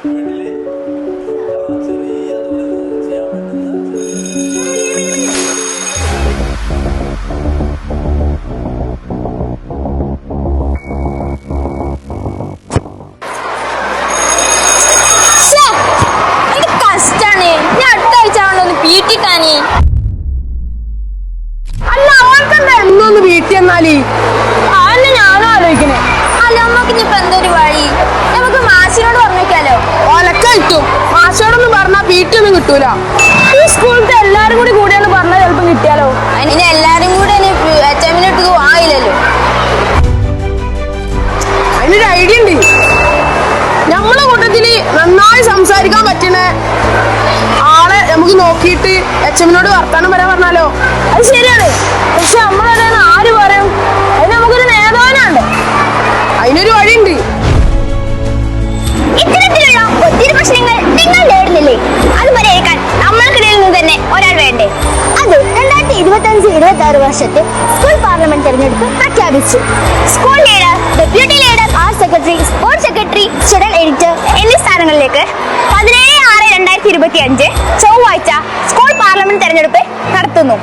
വീട്ടിൽ ചെറിയ തോതിൽ ചെയ്യാൻ പറ്റുന്ന വീട്ടിൽ എന്നാൽ അതന്നെ ഞാനും ആലോചിക്കണേ. അല്ല നമ്മക്ക് ഇനിയിപ്പോ എന്തൊരു വഴി? വീട്ടിലൊന്നും കിട്ടൂല. ഈ സ്കൂളിലത്തെ എല്ലാരും കൂടി കൂടിയാണ് പറഞ്ഞാൽ ചിലപ്പോ കിട്ടിയാലോ? അതിന് എല്ലാരും കൂടെ ആയില്ലല്ലോ അതിനൊരു ഐഡിയ ഉണ്ട്. നമ്മളെ കൂട്ടത്തിൽ നന്നായി സംസാരിക്കാൻ പറ്റുന്ന ആളെ നമുക്ക് നോക്കിയിട്ട് എച്ച് എമ്മിനോട് വർത്താനം വരാൻ പറഞ്ഞാലോ? അത് ശരിയാണ്. പക്ഷെ നമ്മളതെന്ന് ആര് പറയും? അതിന് നമുക്കൊരു നേതാവിനുണ്ട് അതിനൊരു വഴിയുണ്ട്. തന്നെ ഒരാൾ വേണ്ടേ? അത് രണ്ടായിരത്തി ഇരുപത്തി അഞ്ച് ഇരുപത്തി ആറ് വർഷത്തെ സ്കൂൾ പാർലമെന്റ് തെരഞ്ഞെടുപ്പ് പ്രഖ്യാപിച്ചു. School leader deputy leader R secretary sports secretary student editor എന്നീ സ്ഥാനങ്ങളിലേക്ക് പതിനേഴ് ആറ് രണ്ടായിരത്തി ഇരുപത്തി അഞ്ച് ചൊവ്വാഴ്ച സ്കൂൾ പാർലമെന്റ് തെരഞ്ഞെടുപ്പ് നടത്തുന്നു.